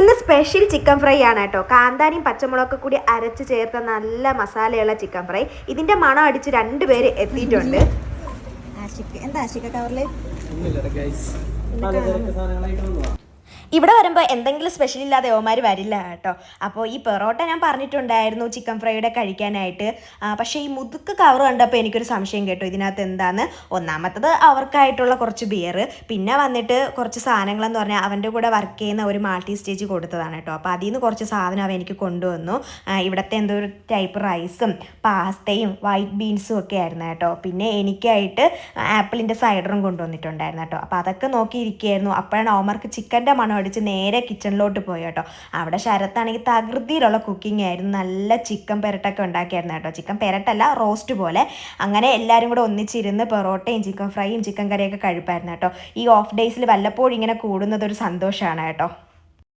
ഇന്ന് special chicken fry ആണ് കേട്ടോ. കാന്താരിയും പച്ചമുളകൊക്കെ കൂടി അരച്ച് ചേർത്ത നല്ല മസാലയുള്ള ചിക്കൻ ഫ്രൈ ഇതിന്റെ മണം അടിച്ച് രണ്ടുപേര് എത്തിയിട്ടുണ്ട്. എന്താ കവറിൽ ഇവിടെ വരുമ്പോൾ എന്തെങ്കിലും സ്പെഷ്യൽ ഇല്ലാതെ ഓമാർ വരില്ല കേട്ടോ. അപ്പോൾ ഈ പെറോട്ട ഞാൻ പറഞ്ഞിട്ടുണ്ടായിരുന്നു ചിക്കൻ ഫ്രൈയുടെ കഴിക്കാനായിട്ട്. പക്ഷേ ഈ മുതുക്ക് കവർ കണ്ടപ്പോൾ എനിക്കൊരു സംശയം കേട്ടോ. ഇതിനകത്ത് എന്താണ് ഒന്നാമത്തത് അവർക്കായിട്ടുള്ള കുറച്ച് ബിയർ പിന്നെ വന്നിട്ട് കുറച്ച് സാധനങ്ങളെന്ന് പറഞ്ഞാൽ അവന്റെ കൂടെ വർക്ക് ചെയ്യുന്ന ഒരു മാൾട്ടി സ്റ്റേജ് കൊടുത്തതാണ് കേട്ടോ. അപ്പോൾ അതിൽ നിന്ന് കുറച്ച് സാധനം അവൻ എനിക്ക് കൊണ്ടുവന്നു. ഇവിടുത്തെ എന്തോ ഒരു ടൈപ്പ് റൈസും പാസ്തയും വൈറ്റ് ബീൻസും ഒക്കെ ആയിരുന്നു കേട്ടോ. പിന്നെ എനിക്കായിട്ട് ആപ്പിളിന്റെ സൈഡറും കൊണ്ടുവന്നിട്ടുണ്ടായിരുന്നു കേട്ടോ. അപ്പോൾ അതൊക്കെ നോക്കിയിരിക്കുകയായിരുന്നു. അപ്പോഴാണ് ഓമർക്ക് ചിക്കന്റെ മണം അടിച്ച് നേരെ കിച്ചണിലോട്ട് പോയി കേട്ടോ. അവിടെ ശരത്താണെങ്കിൽ തകൃതിയിലുള്ള കുക്കിംഗ് ആയിരുന്നു. നല്ല ചിക്കൻ പെരട്ടൊക്കെ ഉണ്ടാക്കിയായിരുന്നു കേട്ടോ. ചിക്കൻ പെരട്ടല്ല റോസ്റ്റ് പോലെ. അങ്ങനെ എല്ലാവരും കൂടെ ഒന്നിച്ചിരുന്ന് പൊറോട്ടയും ചിക്കൻ ഫ്രൈയും ചിക്കൻ കറിയൊക്കെ കഴിപ്പായിരുന്നു കേട്ടോ. ഈ ഓഫ് ഡേയ്സിൽ വല്ലപ്പോഴും ഇങ്ങനെ കൂടുന്നത് ഒരു സന്തോഷമാണ് കേട്ടോ.